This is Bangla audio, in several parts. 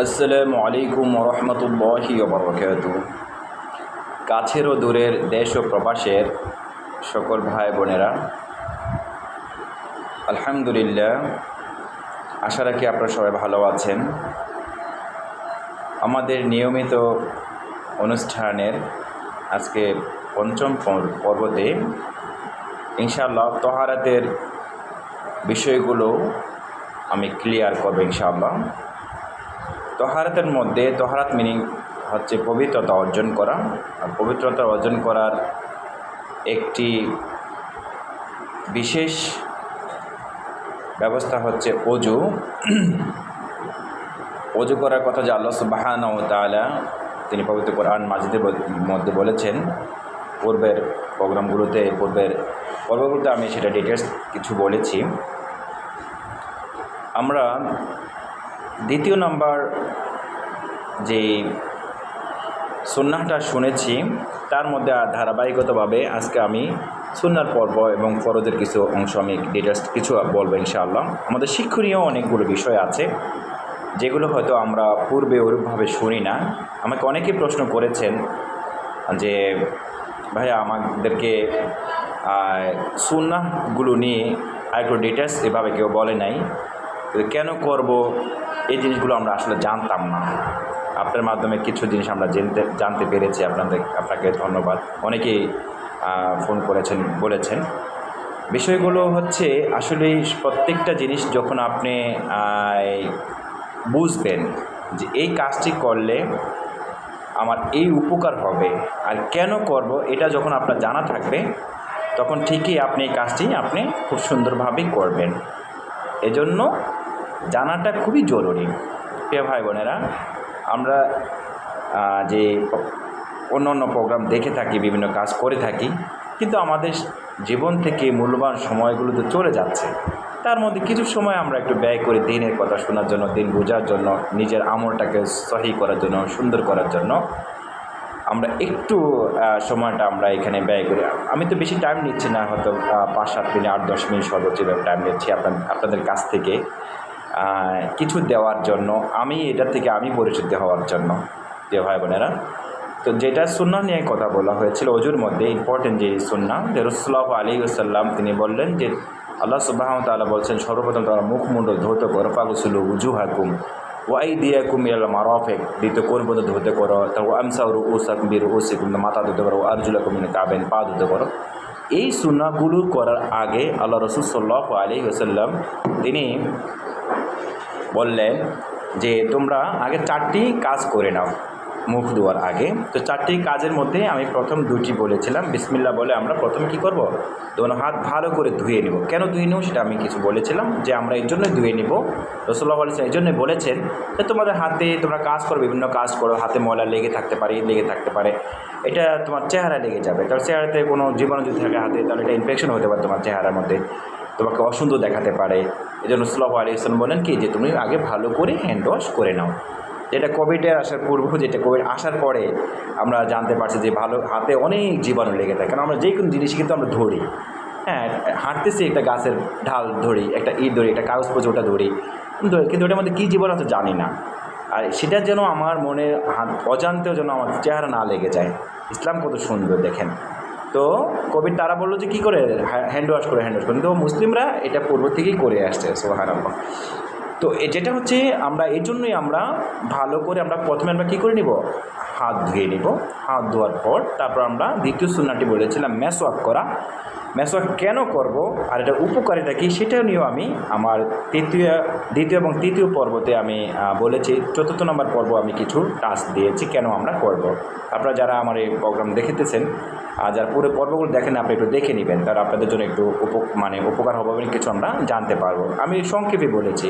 আসসালামু আলাইকুম রহমতুল্লাহি বরকাত কাছের ও দূরের দেশ ও প্রবাসের সকল ভাই বোনেরা, আলহামদুলিল্লাহ, আশা রাখি আপনারা সবাই ভালো আছেন। আমাদের নিয়মিত অনুষ্ঠানের আজকে পঞ্চম পর্বতে ইনশাআল্লাহ তহারাতের বিষয়গুলো আমি ক্লিয়ার করব ইনশাআল্লাহ। তহারাতের মধ্যে তহারাত মিনিং হচ্ছে পবিত্রতা অর্জন করা। আর পবিত্রতা অর্জন করার একটি বিশেষ ব্যবস্থা হচ্ছে অজু। অজু করার কথা যে আল্লাহ সুবাহান তালা তিনি পবিত্র কোরআন মাজিদের মধ্যে বলেছেন। পূর্বের প্রোগ্রামগুলোতে, পূর্বের পর্বগুলোতে আমি সেটা ডিটেলস কিছু বলেছি। আমরা দ্বিতীয় নাম্বার যে সুন্নাহটা শুনেছি, তার মধ্যে আর ধারাবাহিকতাভাবে আজকে আমি সুন্নার পর্ব এবং ফরজের কিছু অংশ আমি ডিটেলস কিছু বলব ইনশাআল্লাহ। আমাদের শিক্ষণীয় অনেকগুলো বিষয় আছে, যেগুলো হয়তো আমরা পূর্বে ওরূপভাবে শুনি না। আমাকে অনেকেই প্রশ্ন করেছেন যে, ভাইয়া, আমাদেরকে সুন্নাহগুলো নিয়ে আরেকটু ডিটেলস এভাবে কেউ বলে নাই কেন করব? এই জিনিসগুলো আমরা আসলে জানতাম না। আপনার মাধ্যমে কিছু জিনিস আমরা জানতে জানতে পেরেছি। আপনাদের, আপনাকে ধন্যবাদ। অনেকেই ফোন করেছেন, বলেছেন। বিষয়গুলো হচ্ছে, আসলে প্রত্যেকটা জিনিস যখন আপনি বুঝবেন যে এই কাজটি করলে আমার এই উপকার হবে আর কেন করব, এটা যখন আপনার জানা থাকবে, তখন ঠিকই আপনি এই কাজটি আপনি খুব সুন্দরভাবেই করবেন। এজন্য জানাটা খুবই জরুরি। প্রিয় ভাই বোনেরা আমরা যে অন্য অন্য প্রোগ্রাম দেখে থাকি, বিভিন্ন কাজ করে থাকি, কিন্তু আমাদের জীবন থেকে মূল্যবান সময়গুলো তো চলে যাচ্ছে। তার মধ্যে কিছু সময় আমরা একটু ব্যয় করি দিনের কথা শোনার জন্য, দিন বোঝার জন্য, নিজের আমলটাকে সহি করার জন্য, সুন্দর করার জন্য। আমরা একটু সময়টা আমরা এখানে ব্যয় করি। আমি তো বেশি টাইম নিচ্ছি না, হয়তো পাঁচ সাত মিনিট আট দশ মিনিট সর্বোচ্চ টাইম নিচ্ছি আপনার, আপনাদের কাছ থেকে। কিছু দেওয়ার জন্য, আমি এটা থেকে আমি পরিচিত হওয়ার জন্য, যে ভাই বোনেরা। তো যেটা সুন্না নিয়ে কথা বলা হয়েছিল অজুর মধ্যে ইম্পর্টেন্ট যে সুন্না যে রসুল্লাহ আলী আসাল্লাম তিনি বললেন যে, আল্লাহ সুবাহ তাআলা বলছেন, সর্বপ্রথম তারা মুখমণ্ডল ধৌত করো, ফাগুসুল উজু হাকুম ওয়াই দিয়া কুমিয়াল মারফেক, দ্বিতীয় কোন পর্যন্ত ধুতে করো, তারপর আমসা রু উসাক বীর উসিকুম মাথা ধুতে করো আরজুলা কুমিনে কাবেন পা ধুতে করো। এই সুন্নাগুলো করার আগে আল্লাহ রসুল সাল্লাহ আলী আসাল্লাম তিনি বললেন যে তোমরা আগে চারটি কাজ করে নাও মুখ ধোয়ার আগে। তো চারটি কাজের মধ্যে আমি প্রথম দুটি বলেছিলাম। বিসমিল্লা বলে আমরা প্রথমে কি করব? দোনো হাত ভালো করে ধুয়ে নেব। কেন ধুয়ে নেব সেটা আমি কিছু বলেছিলাম যে আমরা এই জন্যই ধুয়ে নেব। রসল্লাহ বলেছেন এই জন্যই বলেছেন যে তোমাদের হাতে তোমরা কাজ করো, বিভিন্ন কাজ করো। হাতে ময়লা লেগে থাকতে পারে লেগে থাকতে পারে। এটা তোমার চেহারা লেগে যাবে। কারণ চেহারাতে কোনো জীবাণু যদি থাকে হাতে, তাহলে এটা ইনফেকশন হতে পারে তোমার চেহারার মধ্যে। তোমাকে অসুন্দর দেখাতে পারে। এই জন্য সাল্লাহ আলী ইসলাম বলেন কি যে, তুমি আগে ভালো করে হ্যান্ড ওয়াশ করে নাও। যেটা কোভিডের আসার পূর্ব, যেটা কোভিড আসার পরে আমরা জানতে পারছি যে, ভালো হাতে অনেক জীবাণু লেগে থাকে। কারণ আমরা যে কোনো জিনিস কিন্তু আমরা ধরি। হ্যাঁ হাঁটতেছি একটা গাছের ঢাল ধরি, একটা ইট ধরি, একটা কাগজ পচে ওটা ধরি। ধরি কিন্তু ওটার মধ্যে কী জীবাণু আছে জানি না। আর সেটা যেন আমার মনে হাত অজান্তেও যেন আমার চেহারা না লেগে যায়। ইসলাম কত সুন্দর দেখেন। তো কোভিড তারা বলল যে কী করে হ্যান্ড ওয়াশ করে হ্যান্ড ওয়াশ করে। তো মুসলিমরা এটা পূর্ব থেকেই করে আসছে সোহান তো যেটা হচ্ছে, আমরা এই জন্যই আমরা ভালো করে আমরা প্রথমে আমরা কী করে নিব? হাত ধুয়ে নিব। হাত ধোয়ার পর তারপর আমরা দ্বিতীয় সুন্নাটি বলেছিলাম ম্যাসওয়াক করা। ম্যাসওয়াক কেন করব আর এটা উপকারিতা কী সেটাও নিয়েও আমি আমার তৃতীয়, দ্বিতীয় এবং তৃতীয় পর্বতে আমি বলেছি। চতুর্থ নম্বর পর্ব আমি কিছু টাস্ক দিয়েছি কেন আমরা করব। আপনারা যারা আমার এই প্রোগ্রাম দেখেতেছেন আর যারা পুরো পর্বগুলো দেখেন, আপনি একটু দেখে নেবেন। তার আপনাদের জন্য একটু উপ মানে উপকার হবে বলে কিছু আমরা জানতে পারব। আমি সংক্ষেপে বলেছি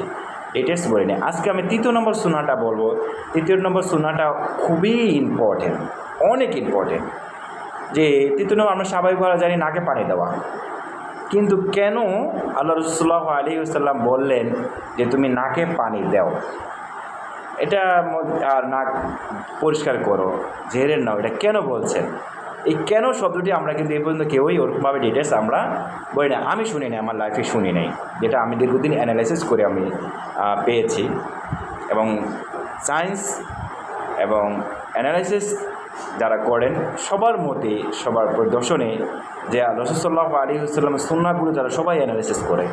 ডিটেলস বলিনি আজকে আমি তৃতীয় নম্বর সুনাটা বলব। তৃতীয় নম্বর সুনাটা খুবই ইম্পর্টেন্ট অনেক ইম্পর্টেন্ট যে তৃতীয় নম্বর আমরা স্বাভাবিকভাবে জানি নাকে পানি দেওয়া। কিন্তু কেন আল্লাহ রসুল্লাহ আলী সাল্লাম বললেন যে তুমি নাকে পানি দাও? এটা আর নাক পরিষ্কার করো, ঝেড়ে নাও, এটা কেন বলছেন? এই কেন শব্দটি আমরা কিন্তু এই পর্যন্ত কেউই ওরকমভাবে ডিটেলস আমরা বলি না। আমি শুনি নাই, আমার লাইফে শুনি নাই। যেটা আমি দীর্ঘদিন অ্যানালাইসিস করে আমি পেয়েছি। এবং সায়েন্স এবং অ্যানালাইসিস যারা করেন, সবার মতে, সবার প্রদর্শনে যে রসুল্লাহ আলী হুসাল্লামের সুন্নাগুলো যারা সবাই অ্যানালাইসিস করে।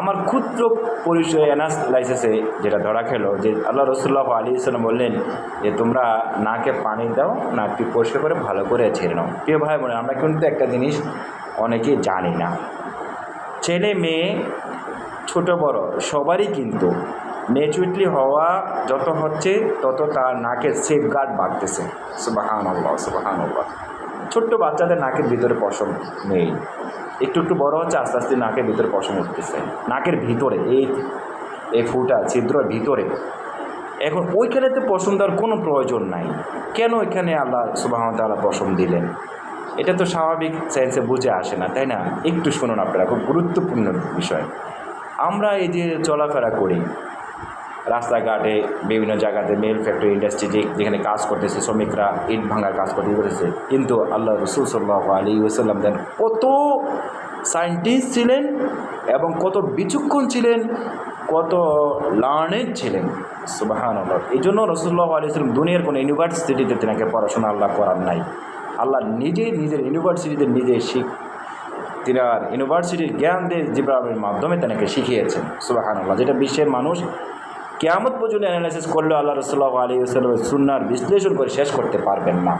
আমার ক্ষুদ্র পরিচয় অ্যানালাইসিসে যেটা ধরা খেলো, যে আল্লাহ রসুল্লাহ আলী ইসলাম বললেন যে, তোমরা নাকে পানি দাও, নাকটি পরিষ্কার করে ভালো করে ছেড়ে নাও। প্রিয় ভাই বোনে আমরা কিন্তু একটা জিনিস অনেকেই জানি না। ছেলে, মেয়ে, ছোট, বড়, সবারই কিন্তু ম্যাচুরিটি হওয়া যত হচ্ছে, তত তার নাকের সেফ গার্ড বাড়তেছে। সুবাহান আল্লাহ সুবাহান আল্লাহ ছোট্ট বাচ্চাদের নাকের ভিতরে পশম নেই। একটু একটু বড় হচ্ছে, আস্তে আস্তে নাকের ভিতরে পশম উঠতেছে। নাকের ভিতরে, এই এই ফুটা ছিদ্রের ভিতরে। এখন ওইখানে তো পশম দেওয়ার কোনো প্রয়োজন নাই। কেন এখানে আল্লাহ সুবাহ তাল্লাহ পশম দিলেন? এটা তো স্বাভাবিক সায়েন্সে বুঝে আসে না, তাই না? একটু শুনুন আপনারা, খুব গুরুত্বপূর্ণ বিষয়। আমরা এই যে চলাফেরা করি রাস্তাঘাটে বিভিন্ন জায়গাতে মেল ফ্যাক্টরি ইন্ডাস্ট্রি যেখানে কাজ করতেছে, শ্রমিকরা ইট ভাঙার কাজ করতে করেছে কিন্তু আল্লাহ রসুল সাল্লাহ আলী ওসাল্লাম দেন, কত সায়েন্টিস্ট ছিলেন এবং কত বিচক্ষণ ছিলেন, কত লার্নেড ছিলেন। সুবাহান আল্লাহ এই জন্য রসুল্লাহ আলী ইসলাম দুনিয়ার কোনো ইউনিভার্সিটিতে তেনাকে পড়াশোনা আল্লাহ করার নাই। আল্লাহ নিজেই নিজের ইউনিভার্সিটিতে নিজে শিখ তিনি আর ইউনিভার্সিটির জ্ঞান দিয়ে জিব্রাহের মাধ্যমে তেনাকে শিখিয়েছেন। সুবাহান আল্লাহ যেটা বিশ্বের মানুষ কেয়ামত পর্যন্ত অ্যানালাইসিস করলেও আল্লাহ রসুল্লাহ আলী ওসাল্লামের সুন্নার বিশ্লেষণ করে শেষ করতে পারবেন না।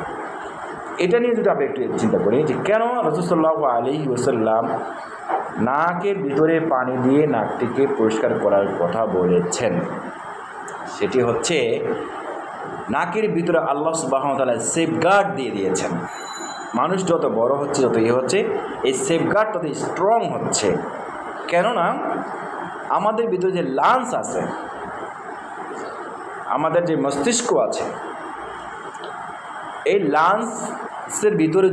এটা নিয়ে যদি আমরা একটু চিন্তা করি যে কেন রসুল্লাহ আলী ওসাল্লাম নাকের ভিতরে পানি দিয়ে নাকটিকে পরিষ্কার করার কথা বলেছেন? সেটি হচ্ছে নাকের ভিতরে আল্লাহ সুবাহতালা সেফগার্ড দিয়ে দিয়েছেন। মানুষ যত বড় হচ্ছে, যত ইয়ে হচ্ছে, এই সেফগার্ড তত স্ট্রং হচ্ছে। কেননা আমাদের ভিতরে যে লান্স আছে আমাদের যে মস্তিষ্ক আছে, এই লান্সের ভিতরে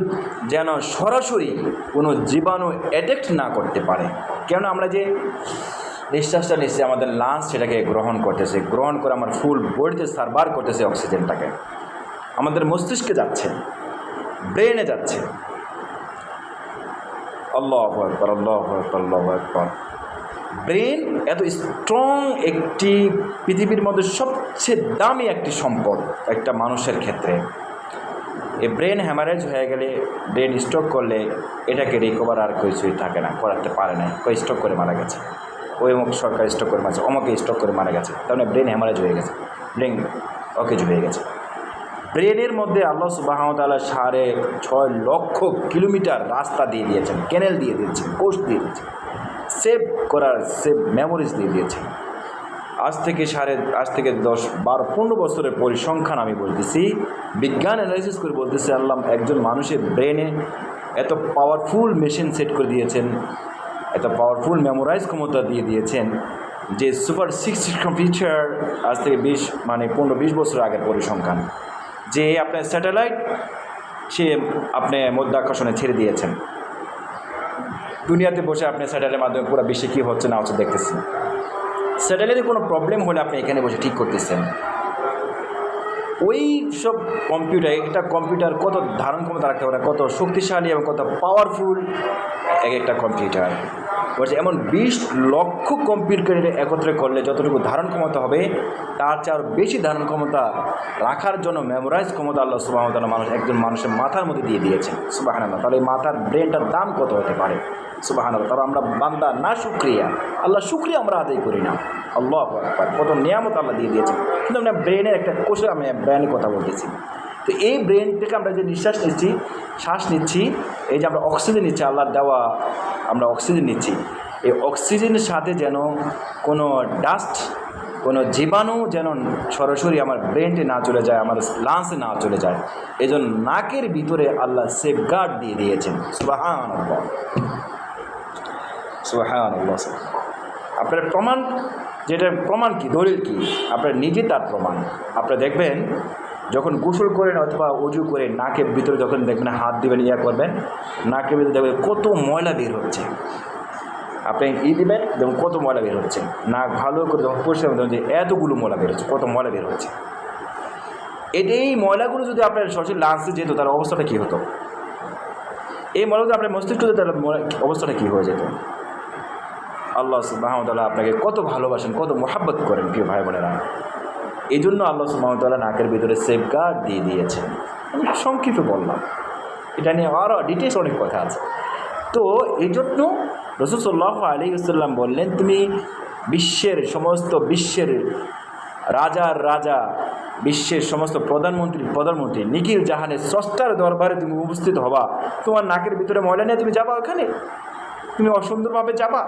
যেন সরাসরি কোনো জীবাণু অ্যাটেক্ট না করতে পারে। কেন আমরা যে নিঃশ্বাসটা নিচ্ছি, আমাদের লাঞ্চ সেটাকে গ্রহণ করতেছে, গ্রহণ করে আমার ফুল বডিতে সার্ভার করতেছে অক্সিজেনটাকে। আমাদের মস্তিষ্কে যাচ্ছে ব্রেনে যাচ্ছে। আল্লাহ একবার আল্লাহ একবার আল্লাহ একবার ব্রেন এত স্ট্রং একটি পৃথিবীর মধ্যে সবচেয়ে দামি একটি সম্পদ একটা মানুষের ক্ষেত্রে। এ ব্রেন হ্যামারেজ হয়ে গেলে, ব্রেন স্ট্রোক করলে এটাকে রিকভার আর কিছুই থাকে না, করাতে পারে না। কই স্ট্রোক করে মারা গেছে। ওই অমুক সরকার স্ট্রোক করে মারছে, অমুকে স্ট্রোক করে মারা গেছে। তার মানে ব্রেন হ্যামারেজ হয়ে গেছে। ব্রেন অকেজ হয়ে গেছে। ব্রেনের মধ্যে আল্লাহ সুবাহতাল্লাহ সাড়ে ছয় লক্ষ কিলোমিটার রাস্তা দিয়ে দিয়েছেন ক্যানেল দিয়ে দিয়েছেন কোষ দিয়ে দিয়েছেন। সেভ করার সেভ মেমোরিজ দিয়ে দিয়েছেন আজ থেকে সাড়ে, আজ থেকে দশ, বারো, পনেরো বছরের পরিসংখ্যান আমি বলতেছি। বিজ্ঞান অ্যানালাইসিস করে বলতেছি আল্লাহ একজন মানুষের ব্রেনে এত পাওয়ারফুল মেশিন সেট করে দিয়েছেন, এত পাওয়ারফুল মেমোরাইজ ক্ষমতা দিয়ে দিয়েছেন যে সুপার সিক্স কম্পিউটার আজ থেকে বিশ মানে পনেরো, বিশ বছর আগের পরিসংখ্যান। যে আপনার স্যাটেলাইট সে আপনি মধ্যাকর্ষণে ছেড়ে দিয়েছেন। দুনিয়াতে বসে আপনি স্যাটেলাইটের মাধ্যমে পুরো বিশ্বে কী হচ্ছে না হচ্ছে দেখতেছেন। স্যাটেলাইটে কোনো প্রবলেম হলে আপনি এখানে বসে ঠিক করতেছেন। ওই সব কম্পিউটার একটা কম্পিউটার কত ধারণ ক্ষমতা রাখতে পারে, কত শক্তিশালী এবং কত পাওয়ারফুল এক একটা কম্পিউটার বলছে, এমন বিশ লক্ষ কম্পিউটার একত্রে করলে যতটুকু ধারণ ক্ষমতা হবে, তার আরও বেশি ধারণ ক্ষমতা রাখার জন্য মেমোরাইজ ক্ষমতা আল্লাহ সুবাহতাল্লাহ মানুষ একজন মানুষের মাথার মধ্যে দিয়ে দিয়েছেন। সুবাহান আল্লাহ তাহলে মাথার ব্রেনটার দাম কত হতে পারে? সুবাহান আল্লাহ তাহলে আমরা বান্দা না শুক্রিয়া। আল্লাহ শুক্রিয়া আমরা আদায় করি না। আল্লাহ কত নিয়ামত আল্লাহ দিয়ে দিয়েছেন। কিন্তু আমরা ব্রেনের একটা কোষে আমি ব্রেনের কথা বলতেছি। তো এই ব্রেন থেকে আমরা যে নিঃশ্বাস নিচ্ছি, শ্বাস নিচ্ছি, এই যে আমরা অক্সিজেন নিচ্ছি, আল্লাহর দেওয়া আমরা অক্সিজেন নিচ্ছি, এই অক্সিজেনের সাথে যেন কোনো ডাস্ট কোনো জীবাণু যেন সরাসরি আমার ব্রেনটে না চলে যায়, আমার লাংসে না চলে যায়। এই জন্য নাকের ভিতরে আল্লাহ সেফগার্ড দিয়ে দিয়েছেন। সুবাহান আল্লাহ আপনার প্রমাণ, যেটা প্রমাণ কি, দলিল কি? আপনার নিজে তার প্রমাণ। আপনারা দেখবেন যখন গোসল করেন অথবা উজু করে নাকের ভিতরে যখন দেখবেন হাত দিবেন, ইয়া করবেন, নাকের ভিতরে দেখবেন কত ময়লা বের হচ্ছে। আপনি ই দেবেন দেখুন কত ময়লা বের হচ্ছে। নাক ভালো করে যখন পরিষ্কার করবেন যে এতগুলো ময়লা বের হচ্ছে, কত ময়লা বের হচ্ছে। এই ময়লাগুলো যদি আপনার সরাসরি লাঞ্চে যেত তার অবস্থাটা কী হতো? এই ময়লাগুলো আপনার মস্তিষ্ক তাহলে অবস্থাটা কী হয়ে যেত? আল্লাহ সুবাহতাল্লাহ আপনাকে কত ভালোবাসেন, কত মোহাব্বত করেন, প্রিয় ভাই বোনেরা এই জন্য আল্লাহ সুমতলা নাকের ভিতরে সেফগার্ড দিয়ে দিয়েছে আমি সংক্ষিপ্ত বললাম। এটা নিয়ে আরও ডিটেলস অনেক কথা আছে। তো এই জন্য রসুল্লাহ আলী সাল্লাম বললেন, তুমি বিশ্বের সমস্ত বিশ্বের রাজার রাজা, বিশ্বের সমস্ত প্রধানমন্ত্রী প্রধানমন্ত্রী, নিখিল জাহানের স্রষ্টার দরবারে তুমি উপস্থিত হবা। তোমার নাকের ভিতরে ময়লা নিয়ে তুমি যাবা ওখানে? তুমি অসুন্দরভাবে যাবা,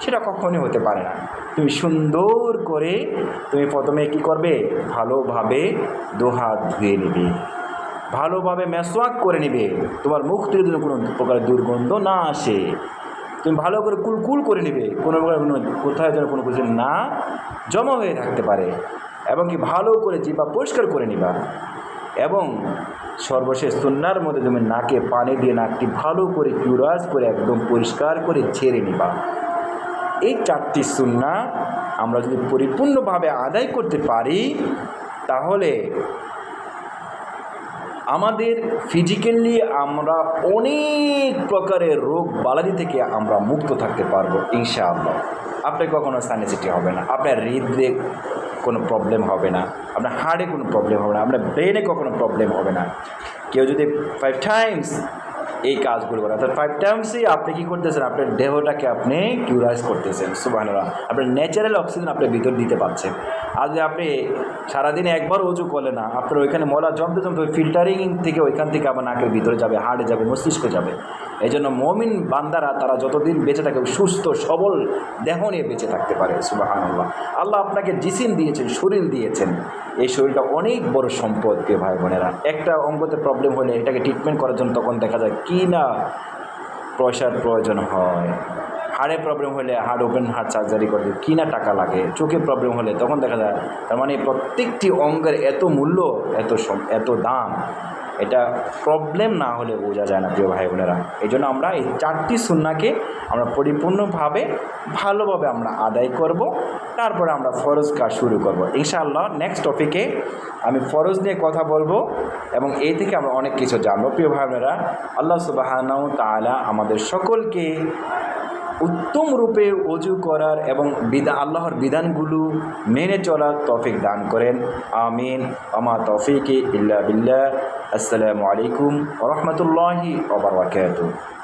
সেটা কখনই হতে পারে না। তুমি সুন্দর করে তুমি প্রথমে কি করবে? ভালোভাবে দোহাত ধুয়ে নেবে। ভালোভাবে মেসওয়াক করে নেবে। তোমার মুখ থেকে যেন কোনো প্রকার দুর্গন্ধ না আসে। তুমি ভালো করে কুলকুল করে নেবে। কোনো প্রকার কোনো কোথায় যেন কোনো কিছু না জমা হয়ে থাকতে পারে। এবং কি ভালো করে জিবা পরিষ্কার করে নিবা। এবং সর্বশেষ সুন্নার মধ্যে তুমি নাকে পানি দিয়ে নাকটি ভালো করে কিউরাজ করে একদম পরিষ্কার করে ছেড়ে নিবা। এই চারটি সুন্না আমরা যদি পরিপূর্ণভাবে আদায় করতে পারি, তাহলে আমাদের ফিজিক্যালি আমরা অনেক প্রকারের রোগ বালাদি থেকে আমরা মুক্ত থাকতে পারব, ইনশাআল্লাহ। আপনার কখনো সানিসিটি হবে না। আপনার হৃদয়ে কোনো প্রবলেম হবে না। আপনার হার্টে কোনো প্রবলেম হবে না। আপনার ব্রেনে কখনো প্রবলেম হবে না। কেউ যদি ফাইভ টাইমস এই কাজগুলো করে, অর্থাৎ ফাইভ টাইমসই আপনি কী করতেছেন? আপনার দেহটাকে আপনি কিউরাইজ করতেছেন। সুবাহানুরা আপনার ন্যাচারাল অক্সিজেন আপনার ভিতর দিতে পারছেন আর যদি আপনি সারাদিনে একবার উজু করলে না, আপনার ওইখানে মলা জমতে জমতে ফিল্টারিং থেকে ওইখান থেকে আবার নাকের ভিতরে যাবে হার্টে যাবে, মস্তিষ্ক যাবে। এই জন্য মমিন বান্দারা তারা যতদিন বেঁচে থাকে, সুস্থ, সবল দেহ নিয়ে বেঁচে থাকতে পারে সুবাহান আল্লাহ আল্লাহ আপনাকে জিসিম দিয়েছেন, শরীর দিয়েছেন। এই শরীরটা অনেক বড় সম্পদ প্রিয় ভাই বোনেরা। একটা অঙ্গতে প্রবলেম হলে এটাকে ট্রিটমেন্ট করার জন্য তখন দেখা যায় কি না পয়সার প্রয়োজন হয়। হাড়ে প্রবলেম হলে হাড় ওপেন হার্ট সার্জারি করতে কী না টাকা লাগে? চোখে প্রবলেম হলে তখন দেখা যায়, তার মানে প্রত্যেকটি অঙ্গের এত মূল্য, এত এত দাম। এটা প্রবলেম না হলে বোঝা যায় না, প্রিয় ভাই বোনেরা এই জন্য আমরা এই চারটি সুন্নাকে আমরা পরিপূর্ণভাবে, ভালোভাবে আমরা আদায় করব, তারপরে আমরা ফরজ কাজ শুরু করব। ইনশাআল্লাহ নেক্সট টপিকে আমি ফরজ নিয়ে কথা বলব এবং এই থেকে আমরা অনেক কিছু জানব। প্রিয় ভাই বোনেরা আল্লাহ সুবাহানাউ তালা আমাদের সকলকে উত্তম রূপে অজু করার এবং বিধা আল্লাহর বিধানগুলো মেনে চলার তফিক দান করেন। আমিন। আমা তফিক ইল্লা বিল্লা আসসালামু আলাইকুম রহমতুল্লাহি ওবরাকাতুহু